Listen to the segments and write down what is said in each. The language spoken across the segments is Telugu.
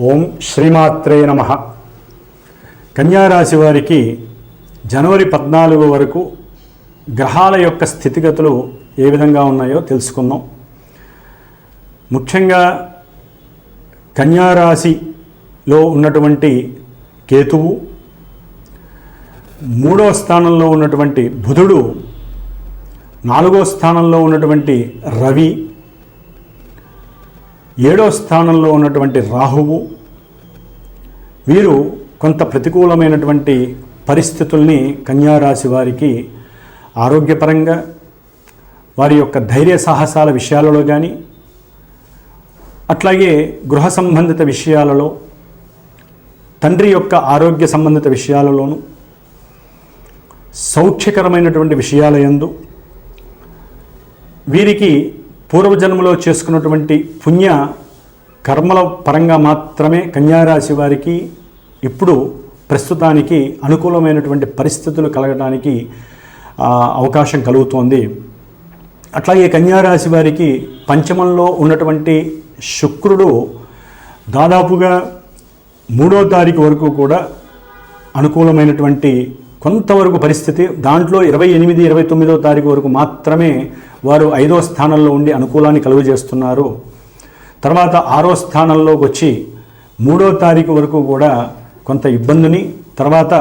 ఓం శ్రీమాత్రే నమ. కన్యారాశి వారికి జనవరి పద్నాలుగు వరకు గ్రహాల యొక్క స్థితిగతులు ఏ విధంగా ఉన్నాయో తెలుసుకుందాం. ముఖ్యంగా కన్యారాశిలో ఉన్నటువంటి కేతువు మూడో స్థానంలో ఉన్నటువంటి బుధుడు నాలుగో స్థానంలో ఉన్నటువంటి రవి ఏడో స్థానంలో ఉన్నటువంటి రాహువు వీరు కొంత ప్రతికూలమైనటువంటి పరిస్థితుల్ని కన్యారాశి వారికి ఆరోగ్యపరంగా వారి యొక్క ధైర్య సాహసాల విషయాలలో కానీ అట్లాగే గృహ సంబంధిత విషయాలలో తండ్రి యొక్క ఆరోగ్య సంబంధిత విషయాలలోనూ సౌఖ్యకరమైనటువంటి విషయాల యందు వీరికి పూర్వజన్మలో చేసుకున్నటువంటి పుణ్య కర్మల పరంగా మాత్రమే కన్యారాశి వారికి ఇప్పుడు ప్రస్తుతానికి అనుకూలమైనటువంటి పరిస్థితులు కలగడానికి అవకాశం కలుగుతోంది. అట్లాగే కన్యారాశి వారికి పంచమంలో ఉన్నటువంటి శుక్రుడు దాదాపుగా మూడో తారీఖు వరకు కూడా అనుకూలమైనటువంటి కొంతవరకు పరిస్థితి దాంట్లో ఇరవై ఎనిమిది ఇరవై తొమ్మిదో తారీఖు వరకు మాత్రమే వారు ఐదో స్థానంలో ఉండి అనుకూలాన్ని కలుగజేస్తున్నారు. తర్వాత ఆరో స్థానంలోకి వచ్చి మూడో తారీఖు వరకు కూడా కొంత ఇబ్బందిని తర్వాత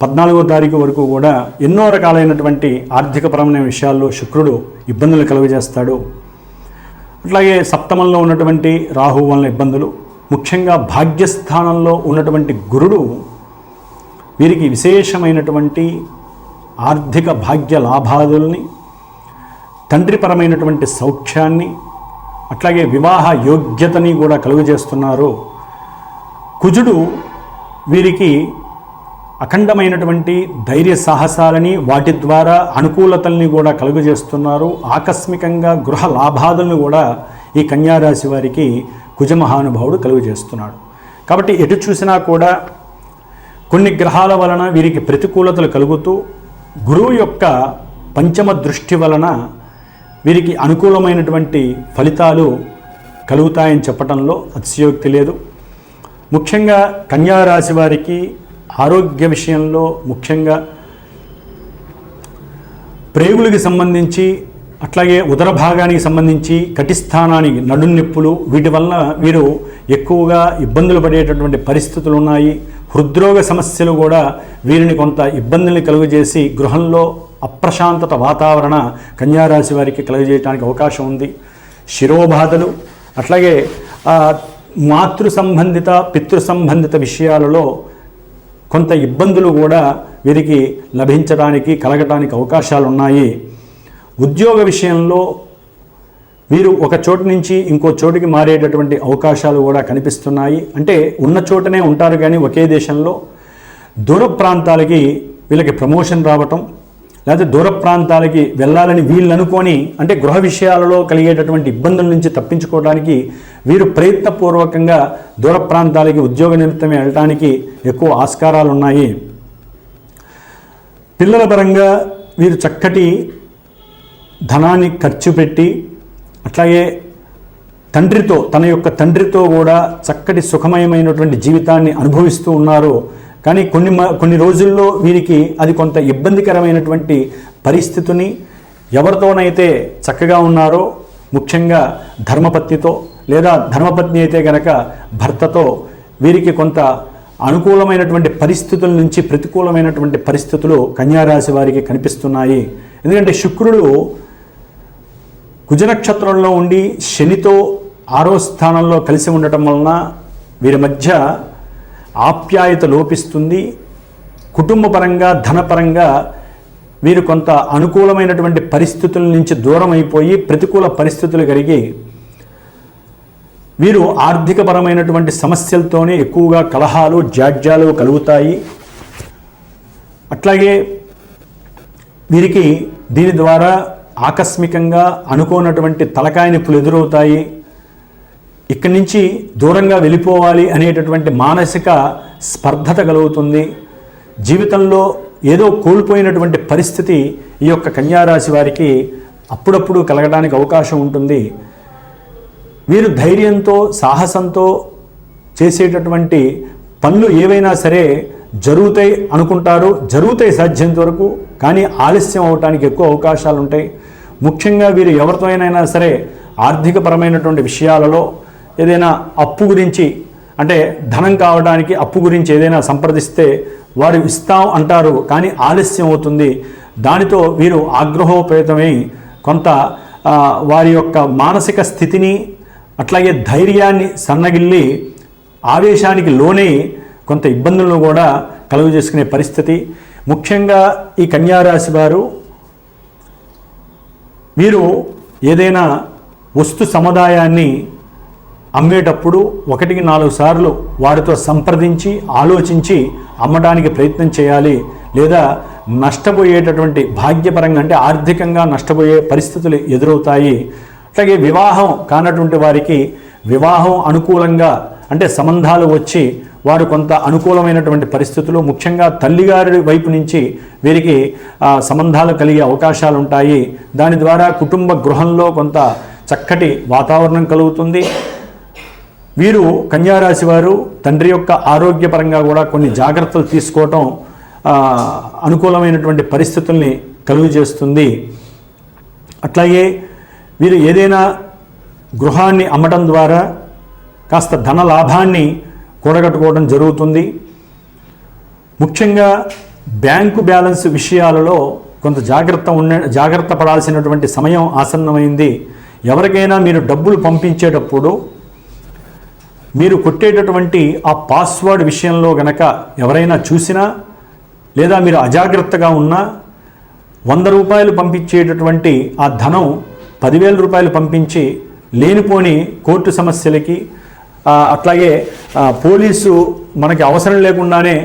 పద్నాలుగో తారీఖు వరకు కూడా ఎన్నో రకాలైనటువంటి ఆర్థికపరమైన విషయాల్లో శుక్రుడు ఇబ్బందులు కలుగజేస్తాడు. అట్లాగే సప్తమంలో ఉన్నటువంటి రాహు వలన ఇబ్బందులు ముఖ్యంగా భాగ్యస్థానంలో ఉన్నటువంటి గురుడు వీరికి విశేషమైనటువంటి ఆర్థిక భాగ్య లాభాదుల్ని తండ్రిపరమైనటువంటి సౌఖ్యాన్ని అట్లాగే వివాహ యోగ్యతని కూడా కలుగజేస్తున్నారు. కుజుడు వీరికి అఖండమైనటువంటి ధైర్య సాహసాలని వాటి ద్వారా అనుకూలతల్ని కూడా కలుగజేస్తున్నారు. ఆకస్మికంగా గృహ లాభాదులను కూడా ఈ కన్యారాశి వారికి కుజమహానుభావుడు కలుగజేస్తున్నాడు. కాబట్టి ఎటు చూసినా కూడా కొన్ని గ్రహాల వలన వీరికి ప్రతికూలతలు కలుగుతూ గురువు యొక్క పంచమ దృష్టి వలన వీరికి అనుకూలమైనటువంటి ఫలితాలు కలుగుతాయని చెప్పడంలో అతిశయోక్తి లేదు. ముఖ్యంగా కన్యారాశి వారికి ఆరోగ్య విషయంలో ముఖ్యంగా ప్రేగులకి సంబంధించి అట్లాగే ఉదర భాగానికి సంబంధించి కటిస్థానానికి నడునొప్పులు వీటి వలన వీరు ఎక్కువగా ఇబ్బందులు పడేటటువంటి పరిస్థితులు ఉన్నాయి. హృద్రోగ సమస్యలు కూడా వీరిని కొంత ఇబ్బందుల్ని కలుగజేసి గృహంలో అప్రశాంతత వాతావరణ కన్యారాశి వారికి కలుగజేయడానికి అవకాశం ఉంది. శిరోబాధలు అట్లాగే మాతృ సంబంధిత పితృ సంబంధిత విషయాలలో కొంత ఇబ్బందులు కూడా వీరికి లభించడానికి కలగటానికి అవకాశాలు ఉన్నాయి ఉద్యోగ విషయంలో వీరు ఒక చోటు నుంచి ఇంకో చోటుకి మారేటటువంటి అవకాశాలు కూడా కనిపిస్తున్నాయి. అంటే ఉన్న చోటనే ఉంటారు కానీ ఒకే దేశంలో దూర ప్రాంతాలకి వీళ్ళకి ప్రమోషన్ రావటం లేకపోతే దూర ప్రాంతాలకి వెళ్ళాలని వీళ్ళు అనుకొని అంటే గృహ విషయాలలో కలిగేటటువంటి ఇబ్బందుల నుంచి తప్పించుకోవడానికి వీరు ప్రయత్నపూర్వకంగా దూర ప్రాంతాలకి ఉద్యోగ నిమిత్తం వెళ్ళడానికి ఎక్కువ ఆస్కారాలు ఉన్నాయి. పిల్లల పరంగా వీరు చక్కటి ధనాన్ని ఖర్చు పెట్టి అట్లాగే తండ్రితో తన యొక్క తండ్రితో కూడా చక్కటి సుఖమయమైనటువంటి జీవితాన్ని అనుభవిస్తూ ఉన్నారు. కానీ కొన్ని మ- కొన్ని రోజుల్లో వీరికి అది కొంత ఇబ్బందికరమైనటువంటి పరిస్థితిని ఎవరితోనైతే చక్కగా ఉన్నారో ముఖ్యంగా ధర్మపత్నితో లేదా ధర్మపత్ని అయితే గనక భర్తతో వీరికి కొంత అనుకూలమైనటువంటి పరిస్థితుల నుంచి ప్రతికూలమైనటువంటి పరిస్థితులు కన్యారాశి వారికి కనిపిస్తున్నాయి. ఎందుకంటే శుక్రుడు కుజనక్షత్రంలో ఉండి శనితో ఆరో స్థానంలో కలిసి ఉండటం వలన వీరి మధ్య ఆప్యాయత లోపిస్తుంది. కుటుంబపరంగా ధనపరంగా వీరు కొంత అనుకూలమైనటువంటి పరిస్థితుల నుంచి దూరం అయిపోయి ప్రతికూల పరిస్థితులు కలిగి వీరు ఆర్థికపరమైనటువంటి సమస్యలతోనే ఎక్కువగా కలహాలు జాడ్యాలు కలుగుతాయి. అట్లాగే వీరికి దీని ద్వారా ఆకస్మికంగా అనుకోనటువంటి తలకాయ నొప్పులు ఎదురవుతాయి. ఇక్కడి నుంచి దూరంగా వెళ్ళిపోవాలి అనేటటువంటి మానసిక స్పర్ధత కలుగుతుంది. జీవితంలో ఏదో కోల్పోయినటువంటి పరిస్థితి ఈ యొక్క కన్యారాశి వారికి అప్పుడప్పుడు కలగడానికి అవకాశం ఉంటుంది. వీరు ధైర్యంతో సాహసంతో చేసేటటువంటి పనులు ఏవైనా సరే జరుగుతాయి అనుకుంటారు. జరుగుతాయి సాధ్యంత వరకు కానీ ఆలస్యం అవటానికి ఎక్కువ అవకాశాలు ఉంటాయి ముఖ్యంగా వీరు ఎవరితో అయినా సరే ఆర్థికపరమైనటువంటి విషయాలలో ఏదైనా అప్పు గురించి అంటే ధనం కావడానికి అప్పు గురించి ఏదైనా సంప్రదిస్తే వారు ఇస్తాం అంటారు కానీ ఆలస్యం అవుతుంది. దానితో వీరు ఆగ్రహోపేతమై కొంత వారి యొక్క మానసిక స్థితిని అట్లాగే ధైర్యాన్ని సన్నగిల్లి ఆవేశానికి లోనే కొంత ఇబ్బందులను కూడా కలుగు చేసుకునే పరిస్థితి. ముఖ్యంగా ఈ కన్యారాశి వారు మీరు ఏదైనా వస్తు సముదాయాన్ని అమ్మేటప్పుడు ఒకటికి నాలుగు సార్లు వారితో సంప్రదించి ఆలోచించి అమ్మడానికి ప్రయత్నం చేయాలి. లేదా నష్టపోయేటటువంటి భాగ్యపరంగా అంటే ఆర్థికంగా నష్టపోయే పరిస్థితులు ఎదురవుతాయి. అట్లాగే వివాహం కానటువంటి వారికి వివాహం అనుకూలంగా అంటే సంబంధాలు వచ్చి వారు కొంత అనుకూలమైనటువంటి పరిస్థితులు. ముఖ్యంగా తల్లిగారి వైపు నుంచి వీరికి సంబంధాలు కలిగే అవకాశాలు ఉంటాయి దాని ద్వారా కుటుంబ గృహంలో కొంత చక్కటి వాతావరణం కలుగుతుంది. వీరు కన్యారాశి వారు తండ్రి యొక్క ఆరోగ్యపరంగా కూడా కొన్ని జాగ్రత్తలు తీసుకోవటం అనుకూలమైనటువంటి పరిస్థితుల్ని కలుగు చేస్తుంది అట్లాగే వీరు ఏదైనా గృహాన్ని అమ్మటం ద్వారా కాస్త ధన లాభాన్ని కూడగట్టుకోవడం జరుగుతుంది. ముఖ్యంగా బ్యాంకు బ్యాలెన్స్ విషయాలలో కొంత జాగ్రత్త ఉన్న జాగ్రత్త పడాల్సినటువంటి సమయం ఆసన్నమైంది. ఎవరికైనా మీరు డబ్బులు పంపించేటప్పుడు మీరు కొట్టేటటువంటి ఆ పాస్వర్డ్ విషయంలో గనక ఎవరైనా చూసినా లేదా మీరు అజాగ్రత్తగా ఉన్నా వంద రూపాయలు పంపించేటటువంటి ఆ ధనం పదివేల రూపాయలు పంపించి లేనిపోని కోర్టు సమస్యలకి అట్లాగే పోలీసు మనకి అవసరం లేకుండానే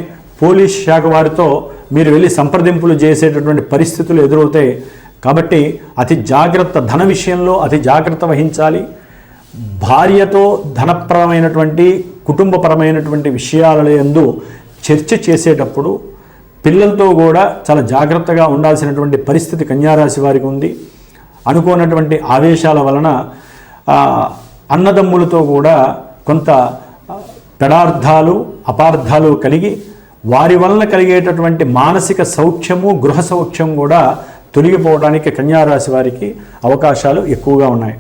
పోలీస్ శాఖ వారితో మీరు వెళ్ళి సంప్రదింపులు చేసేటటువంటి పరిస్థితులు ఎదురవుతాయి. కాబట్టి అతి జాగ్రత్త ధన విషయంలో అతి జాగ్రత్త వహించాలి. భార్యతో ధనపరమైనటువంటి కుటుంబపరమైనటువంటి విషయాల ఎందు చర్చ చేసేటప్పుడు పిల్లలతో కూడా చాలా జాగ్రత్తగా ఉండాల్సినటువంటి పరిస్థితి కన్యారాశి వారికి ఉంది. అనుకోనటువంటి ఆవేశాల వలన అన్నదమ్ములతో కూడా కొంత పెడార్థాలు అపార్థాలు కలిగి వారి వలన కలిగేటటువంటి మానసిక సౌఖ్యము గృహ సౌఖ్యం కూడా తొలగిపోవడానికి కన్యారాశి వారికి అవకాశాలు ఎక్కువగా ఉన్నాయి.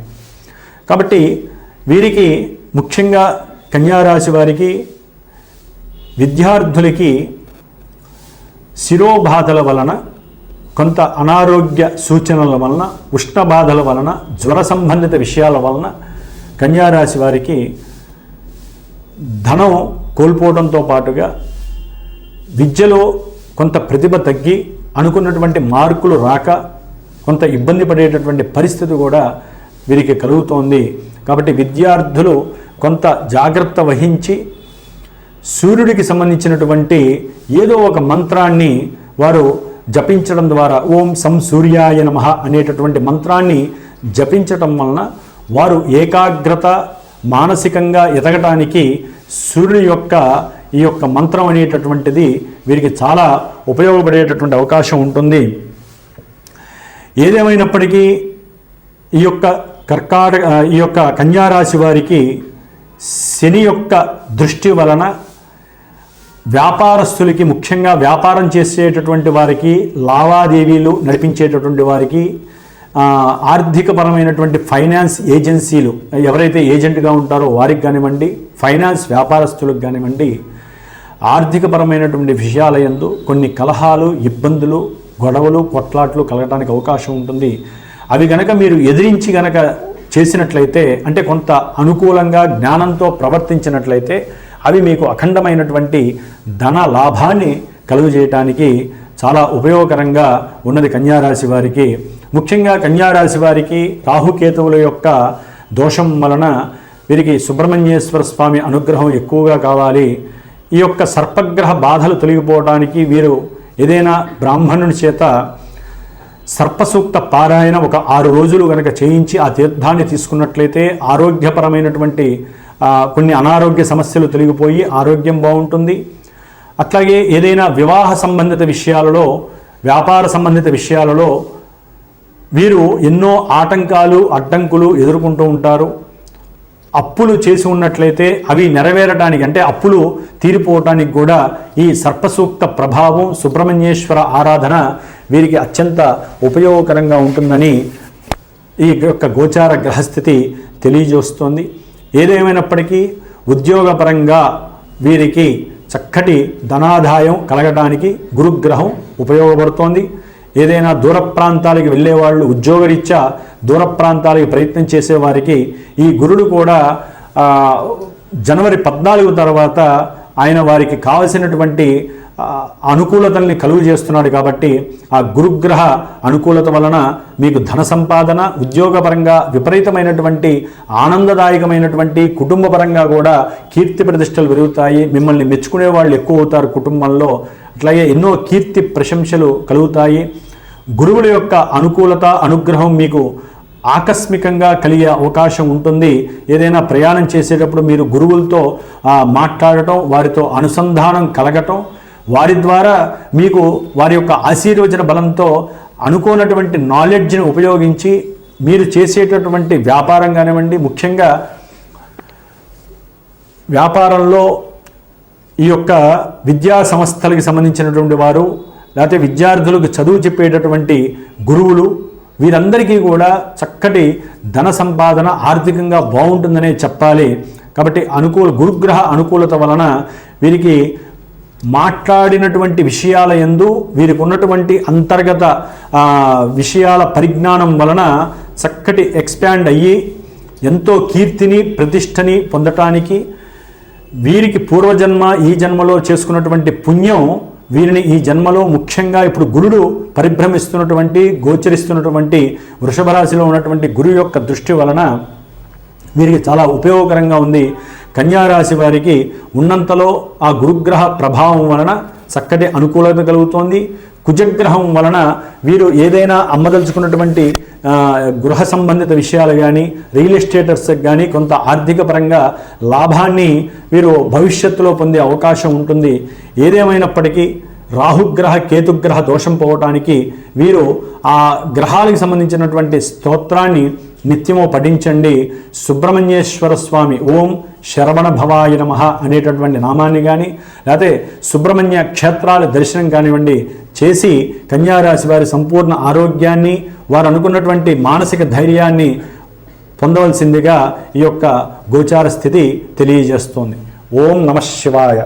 కాబట్టి వీరికి ముఖ్యంగా కన్యారాశి వారికి విద్యార్థులకి శిరోబాధల వలన కొంత అనారోగ్య సూచనల వలన ఉష్ణ బాధల వలన జ్వర సంబంధిత విషయాల వలన కన్యారాశి వారికి ధనం కోల్పోవడంతో పాటుగా విద్యలో కొంత ప్రతిభ తగ్గి అనుకున్నటువంటి మార్కులు రాక కొంత ఇబ్బంది పడేటటువంటి పరిస్థితి కూడా వీరికి కలుగుతోంది. కాబట్టి విద్యార్థులు కొంత జాగ్రత్త వహించి సూర్యుడికి సంబంధించినటువంటి ఏదో ఒక మంత్రాన్ని వారు జపించడం ద్వారా ఓం సం సూర్యాయ నమ అనేటటువంటి మంత్రాన్ని జపించటం వలన వారు ఏకాగ్రత మానసికంగా ఎదగటానికి సూర్యుడి యొక్క ఈ యొక్క మంత్రం అనేటటువంటిది వీరికి చాలా ఉపయోగపడేటటువంటి అవకాశం ఉంటుంది. ఏదేమైనప్పటికీ ఈ యొక్క కర్కాటక ఈ యొక్క కన్యారాశి వారికి శని యొక్క దృష్టి వలన వ్యాపారస్తులకి ముఖ్యంగా వ్యాపారం చేసేటటువంటి వారికి లావాదేవీలు నడిపించేటటువంటి వారికి ఆర్థికపరమైనటువంటి ఫైనాన్స్ ఏజెన్సీలు ఎవరైతే ఏజెంట్గా ఉంటారో వారికి కానివ్వండి ఫైనాన్స్ వ్యాపారస్తులకు కానివ్వండి ఆర్థికపరమైనటువంటి విషయాలయందు కొన్ని కలహాలు ఇబ్బందులు గొడవలు కొట్లాట్లు కలగడానికి అవకాశం ఉంటుంది. అవి గనక మీరు ఎదిరించి గనక చేసినట్లయితే అంటే కొంత అనుకూలంగా జ్ఞానంతో ప్రవర్తించినట్లయితే అవి మీకు అఖండమైనటువంటి ధన లాభాన్ని కలుగజేయటానికి చాలా ఉపయోగకరంగా ఉన్నది కన్యారాశి వారికి. ముఖ్యంగా కన్యారాశి వారికి రాహుకేతువుల యొక్క దోషం వలన వీరికి సుబ్రహ్మణ్యేశ్వర స్వామి అనుగ్రహం ఎక్కువగా కావాలి. ఈ యొక్క సర్పగ్రహ బాధలు తొలగిపోవడానికి వీరు ఏదైనా బ్రాహ్మణుని చేత సర్పసూక్త పారాయణ ఒక ఆరు రోజులు కనుక చేయించి ఆ తీర్థాన్ని తీసుకున్నట్లయితే ఆరోగ్యపరమైనటువంటి కొన్ని అనారోగ్య సమస్యలు తొలగిపోయి ఆరోగ్యం బాగుంటుంది. అట్లాగే ఏదైనా వివాహ సంబంధిత విషయాలలో వ్యాపార సంబంధిత విషయాలలో వీరు ఎన్నో ఆటంకాలు అడ్డంకులు ఎదుర్కొంటూ ఉంటారు. అప్పులు చేసి ఉన్నట్లయితే అవి నెరవేరడానికి అంటే అప్పులు తీరిపోవటానికి కూడా ఈ సర్పసూక్త ప్రభావం సుబ్రహ్మణ్యేశ్వర ఆరాధన వీరికి అత్యంత ఉపయోగకరంగా ఉంటుందని ఈ యొక్క గోచార గ్రహస్థితి తెలియజేస్తోంది. ఏదేమైనప్పటికీ ఉద్యోగపరంగా వీరికి చక్కటి ధనాదాయం కలగడానికి గురుగ్రహం ఉపయోగపడుతోంది. ఏదైనా దూర ప్రాంతాలకు వెళ్ళేవాళ్ళు ఉద్యోగరీత్యా దూర ప్రాంతాలకు ప్రయత్నం చేసేవారికి ఈ గురుడు కూడా జనవరి పద్నాలుగు తర్వాత ఆయన వారికి కావలసినటువంటి అనుకూలతల్ని కలుగు చేస్తున్నాడు కాబట్టి ఆ గురుగ్రహ అనుకూలత వలన మీకు ధన సంపాదన ఉద్యోగపరంగా విపరీతమైనటువంటి ఆనందదాయకమైనటువంటి కుటుంబపరంగా కూడా కీర్తి ప్రతిష్టలు పెరుగుతాయి. మిమ్మల్ని మెచ్చుకునే వాళ్ళు ఎక్కువ అవుతారు కుటుంబంలో. అట్లాగే ఎన్నో కీర్తి ప్రశంసలు కలుగుతాయి. గురువుల యొక్క అనుకూలత అనుగ్రహం మీకు ఆకస్మికంగా కలిగే అవకాశం ఉంటుంది. ఏదైనా ప్రయాణం చేసేటప్పుడు మీరు గురువులతో మాట్లాడటం వారితో అనుసంధానం కలగటం వారి ద్వారా మీకు వారి యొక్క ఆశీర్వచన బలంతో అనుకోనటువంటి నాలెడ్జ్ని ఉపయోగించి మీరు చేసేటటువంటి వ్యాపారం కానివ్వండి ముఖ్యంగా వ్యాపారంలో ఈ యొక్క విద్యా సంస్థలకు సంబంధించినటువంటి వారు లేకపోతే విద్యార్థులకు చదువు చెప్పేటటువంటి గురువులు వీరందరికీ కూడా చక్కటి ధన సంపాదన ఆర్థికంగా బాగుంటుందనే చెప్పాలి. కాబట్టి అనుకూల గురుగ్రహ అనుకూలత వలన వీరికి మాట్లాడినటువంటి విషయాల ఎందు వీరికి ఉన్నటువంటి అంతర్గత విషయాల పరిజ్ఞానం వలన చక్కటి ఎక్స్పాండ్ అయ్యి ఎంతో కీర్తిని ప్రతిష్టని పొందటానికి వీరికి పూర్వజన్మ ఈ జన్మలో చేసుకున్నటువంటి పుణ్యం వీరిని ఈ జన్మలో ముఖ్యంగా ఇప్పుడు గురుడు పరిభ్రమిస్తున్నటువంటి గోచరిస్తున్నటువంటి వృషభ రాశిలో ఉన్నటువంటి గురువు యొక్క దృష్టి వలన వీరికి చాలా ఉపయోగకరంగా ఉంది. కన్యారాశి వారికి ఉన్నంతలో ఆ గురుగ్రహ ప్రభావం వలన చక్కటి అనుకూలత కలుగుతోంది. కుజగ్రహం వలన వీరు ఏదైనా అమ్మదలుచుకున్నటువంటి గృహ సంబంధిత విషయాలు కానీ రియల్ ఎస్టేటర్స్కి కానీ కొంత ఆర్థిక పరంగా లాభాన్ని వీరు భవిష్యత్తులో పొందే అవకాశం ఉంటుంది. ఏదేమైనప్పటికీ రాహుగ్రహ కేతుగ్రహ దోషం పోవటానికి వీరు ఆ గ్రహాలకు సంబంధించినటువంటి స్తోత్రాన్ని నిత్యము పఠించండి. సుబ్రహ్మణ్యేశ్వర స్వామి ఓం శరవణ భవాయ నమ అనేటటువంటి నామాన్ని కానీ లేకపోతే సుబ్రహ్మణ్య క్షేత్రాల దర్శనం కానివ్వండి చేసి కన్యారాశి వారి సంపూర్ణ ఆరోగ్యాన్ని వారు అనుకున్నటువంటి మానసిక ధైర్యాన్ని పొందవలసిందిగా ఈ యొక్క గోచార స్థితి తెలియజేస్తోంది. ఓం నమ శివాయ.